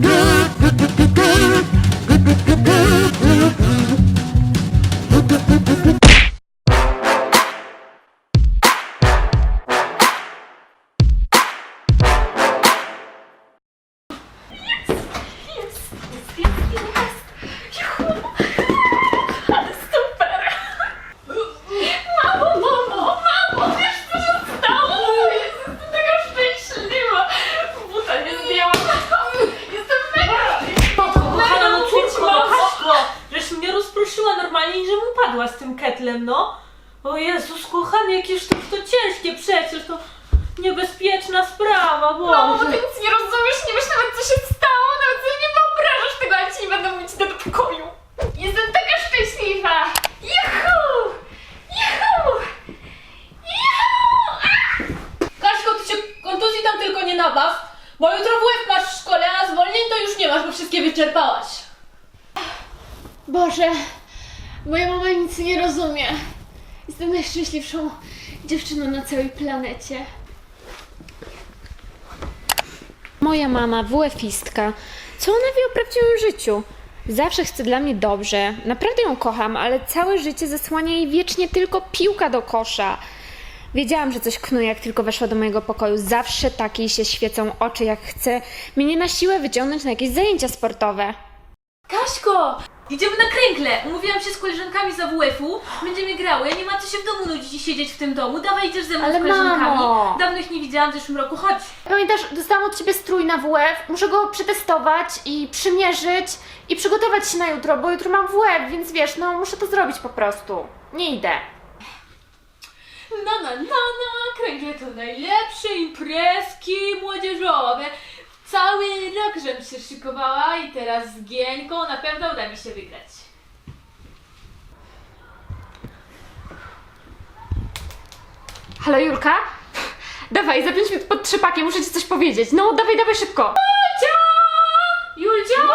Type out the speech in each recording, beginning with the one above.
good. O Jezus, kochany, jakież to, to ciężkie przecież, to niebezpieczna sprawa, Mamo, bo ty Boże. nic nie rozumiesz, nie wiesz nawet co się stało, nawet sobie nie wyobrażasz tego, ale ci nie będę mówić do pokoju. Jestem taka szczęśliwa! Juhu! Juhu! Juhu! Kaśko, ty się kontuzji tam tylko nie nabaw, bo jutro WF masz w szkole, a zwolnień to już nie masz, bo wszystkie wyczerpałaś. Boże, moja mama nic nie rozumie. Jestem najszczęśliwszą dziewczyną na całej planecie. Moja mama, WF-istka. Co ona wie o prawdziwym życiu? Zawsze chce dla mnie dobrze. Naprawdę ją kocham, ale całe życie zasłania jej wiecznie tylko piłka do kosza. Wiedziałam, że coś knuje, jak tylko weszła do mojego pokoju. Zawsze takiej się świecą oczy, jak chce mnie na siłę wyciągnąć na jakieś zajęcia sportowe. Kaśko, idziemy na kręgle. Umówiłam się z koleżankami z AWF-u. Będziemy grały. Nie ma co się w domu nudzić i siedzieć w tym domu. Dawaj idziesz ze mną Ale z koleżankami. mamo! Dawno ich nie widziałam w zeszłym roku. Chodź. Pamiętasz, dostałam od Ciebie strój na WF, muszę go przetestować i przymierzyć i przygotować się na jutro, bo jutro mam WF, więc wiesz, no muszę to zrobić po prostu. Nie idę. Na na na na, kręgle to najlepsze imprezki młodzieżowe. Cały rok żem się szykowała i teraz z Gieńką na pewno uda mi się wygrać. Halo Julka? Dawaj, za 5 minut pod trzepakiem, muszę Ci coś powiedzieć. No, dawaj, dawaj szybko. Julcia! Julcia!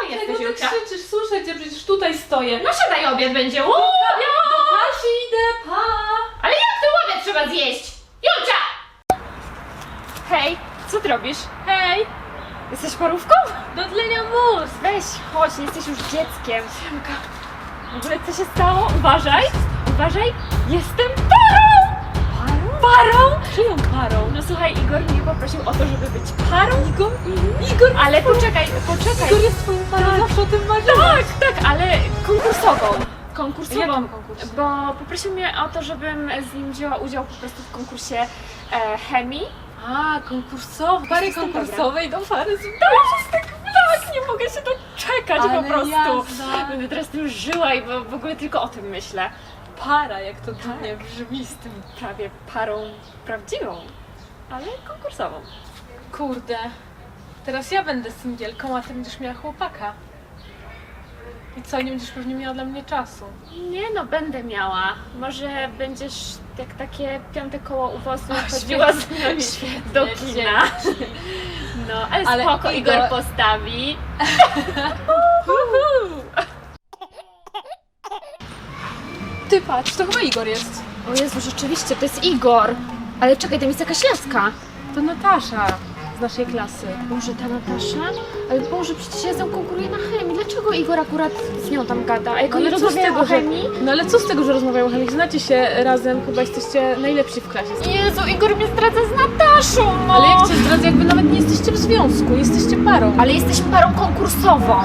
O, jesteś Czego ty Julcia. krzyczysz? Słyszę cię, przecież tutaj stoję. No siadaj, obiad będzie. Uuu, Do Kasi idę, pa! Ale jak ty obiad trzeba zjeść? Julcia! Hej, co ty robisz? Jesteś parówką? do tlenia mózg. Weź, chodź, nie jesteś już dzieckiem. W ogóle co się stało? Uważaj, uważaj, jestem parą! Parą? Parą? Czyją parą? No słuchaj, Igor mnie poprosił o to, żeby być parą. Igor? Igor, Ale poczekaj, poczekaj. Igor jest twoją parą, zawsze o tym marzyłam. Tak, tak, ale konkursową. Konkursową. Jakim konkursie? Bo poprosił mnie o to, żebym z nim wzięła udział po prostu w konkursie e, chemii. A, konkursowe. Pary Jestem konkursowej do pary z Tak, tak, nie mogę się doczekać Ale po prostu. jazda. Będę teraz tym żyła i w ogóle tylko o tym myślę. Para, jak to dziwnie brzmi z tym. Prawie parą prawdziwą, ale konkursową. Kurde. Teraz ja będę singielką, a ty będziesz miała chłopaka. I co, nie będziesz pewnie miała dla mnie czasu. Nie no, będę miała. Może będziesz jak takie piąte koło u wozu Ach, chodziła z nami świetnie, do kina. No, ale, Ale spoko, Igor, Igor- postawi. Ty patrz, to chyba Igor jest. O Jezu, rzeczywiście, to jest Igor. Ale czekaj, tam jest jakaś laska. To Natasza z naszej klasy. Boże, ta Natasza? Ale Boże, przecież ja z nią konkuruję na chemii. Dlaczego Igor akurat z nią tam gada? A jak oni co z rozmawiają tego, o że... chemii? No ale co z tego, że rozmawiają o chemii? Znacie się razem, chyba jesteście najlepsi w klasie. Jezu, Igor mnie zdradza z Nataszą, no! Ale jak cię zdradzę, jakby nawet nie jesteście w związku, jesteście parą. Ale jesteśmy parą konkursową.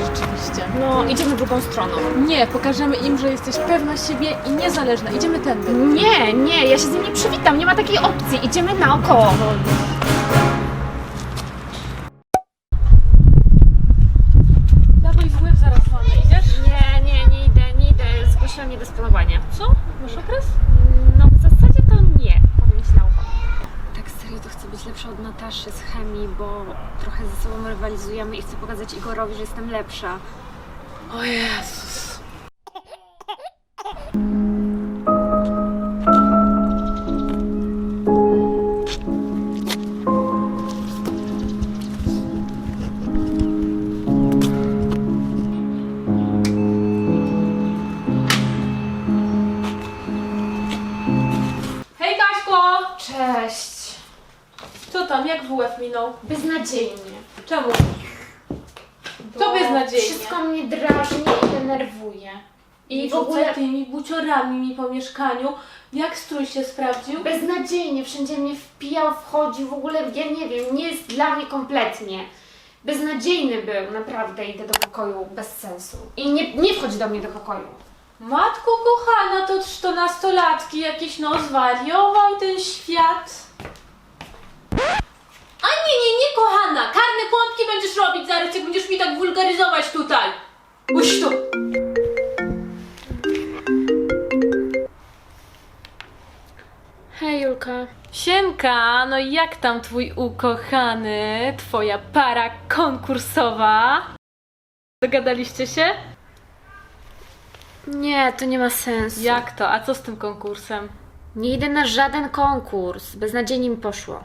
Rzeczywiście. No, idziemy drugą stroną. Nie, pokażemy im, że jesteś pewna siebie i niezależna. Idziemy tędy. Nie, nie, ja się z nim nie przywitam, nie ma takiej opcji. Idziemy naokoło w łeb zaraz mamy, idziesz? Nie, nie, nie idę, nie idę. Zgłosiłam niedysponowanie. Co? Masz okres? No w zasadzie to nie, pomyślałam. Tak serio to chcę być Nataszy z chemii, bo trochę ze sobą rywalizujemy i chcę pokazać Igorowi, że jestem lepsza. O Jezus. WF minął? Beznadziejnie. Czemu? To beznadziejnie. Wszystko mnie drażni i denerwuje. I w ogóle tymi buciorami mi po mieszkaniu. Jak strój się sprawdził? beznadziejnie, wszędzie mnie wpijał, wchodził, w ogóle ja nie wiem, nie jest dla mnie kompletnie. Beznadziejny był, naprawdę idę do pokoju bez sensu. I nie, nie wchodź do mnie do pokoju. Matko kochana, to czternastolatki jakieś no zwariował ten świat. A nie, nie, nie kochana, karne pompki będziesz robić zaraz, jak będziesz mi tak wulgaryzować tutaj. Uś tu. Hej Julka. Siemka, no i jak tam twój ukochany, twoja para konkursowa? Dogadaliście się? Nie, to nie ma sensu. Jak to? A co z tym konkursem? Nie idę na żaden konkurs. Beznadziejnie mi poszło.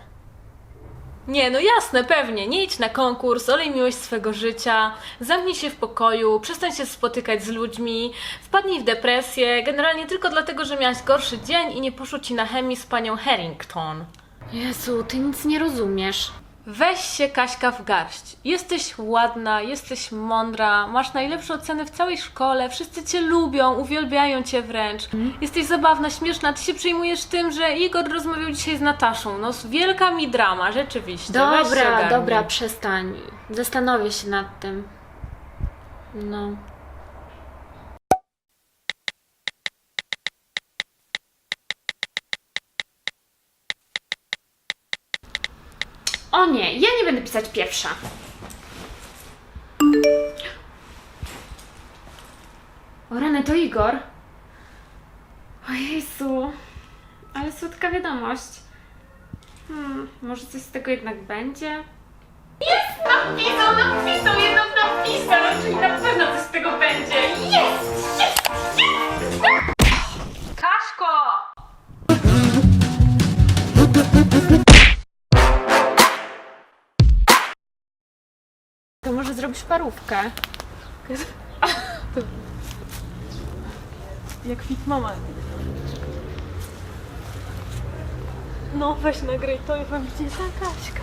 Nie, no jasne, pewnie. Nie idź na konkurs, olej miłość swego życia, zamknij się w pokoju, przestań się spotykać z ludźmi, wpadnij w depresję, generalnie tylko dlatego, że miałaś gorszy dzień i nie poszło ci na chemii z panią Harrington. Jezu, ty nic nie rozumiesz. Weź się Kaśka w garść. Jesteś ładna, jesteś mądra, masz najlepsze oceny w całej szkole, wszyscy cię lubią, uwielbiają cię wręcz. Jesteś zabawna, śmieszna, ty się przejmujesz tym, że Igor rozmawiał dzisiaj z Nataszą. No, wielka mi drama, rzeczywiście. Weź się Dobra, ogarnij. dobra, przestań. Zastanowię się nad tym. No. O nie, ja nie będę pisać pierwsza. O rany, to Igor. O Jezu, ale słodka wiadomość. Hmm, może coś z tego jednak będzie? Jest! Napisał, napisał, jednak napisał! Czyli na pewno coś z tego będzie! Jest! Jest! Jest! Zrobisz parówkę? Jak fit mama. No weź nagraj to i powiem, gdzie jest ta Kaśka.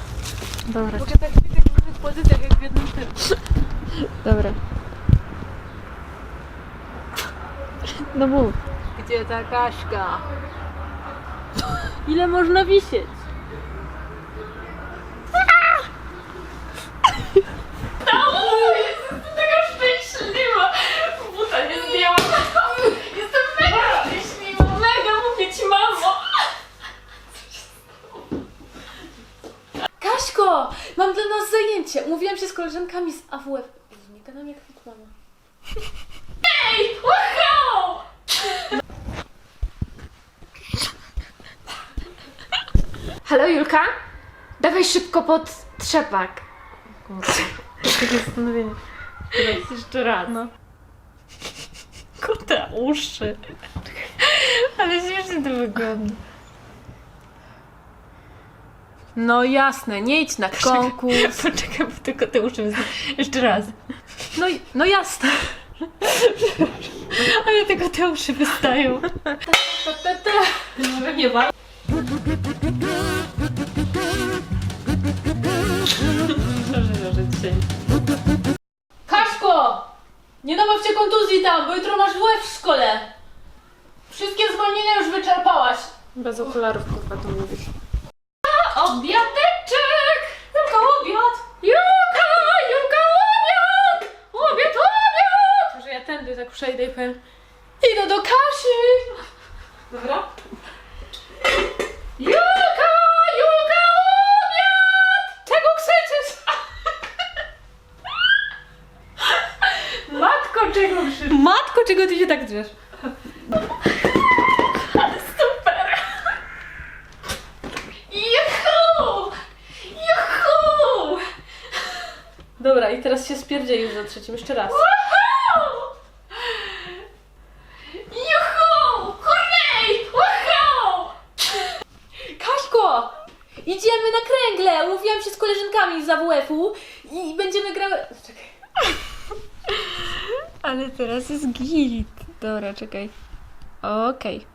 Dobra. Mogę tak być w różnych pozycjach jak w jednym tym. Dobra. No mów. Gdzie ta Kaśka? Ile można wisieć? Taka szczęśliwa! Buta nie zdjęłam! Jestem mega szczęśliwa! Mega, mówię ci, mamo! Kaśko! Mam dla zajęcie. Umówiłam się z koleżankami z AWF. Jezu, Nie gadam jak fit mama. Ej! Wow! Halo Julka? Dawaj szybko pod trzepak. Zastanowienie. Teraz jeszcze raz. No. Kurde, uszy. Ale śmiesznie to wygląda. No jasne, nie idź na konkurs. Poczekaj, bo tylko te uszy. Jeszcze raz. No, no jasne. Ale tylko te uszy wystają. Ta, ta, ta. Może nie ma. Kaśko! Nie nabawcie kontuzji tam, bo jutro masz WF w szkole. Wszystkie zwolnienia już wyczerpałaś. Bez okularów kurwa to mówisz. Obiadeczek! Tylko obiad. Julka! Julka, obiad! Obiad, obiad! Może ja tędy tak przejdę i powiem Idę do Kasi! Dobra? Julka! Julka, obiad! Czego krzyczysz? Matko, czego krzyczysz? Matko, czego ty się tak drzesz? Super! Juhu! Juhu! Dobra, i teraz się spierdziej już za trzecim, jeszcze raz. Juhu! Hurray! Woohoo! Kaśko! Idziemy na kręgle! Umówiłam się z koleżankami z AWF-u i będziemy grały... Czekaj. Ale teraz jest git. Dobra, czekaj. Okej.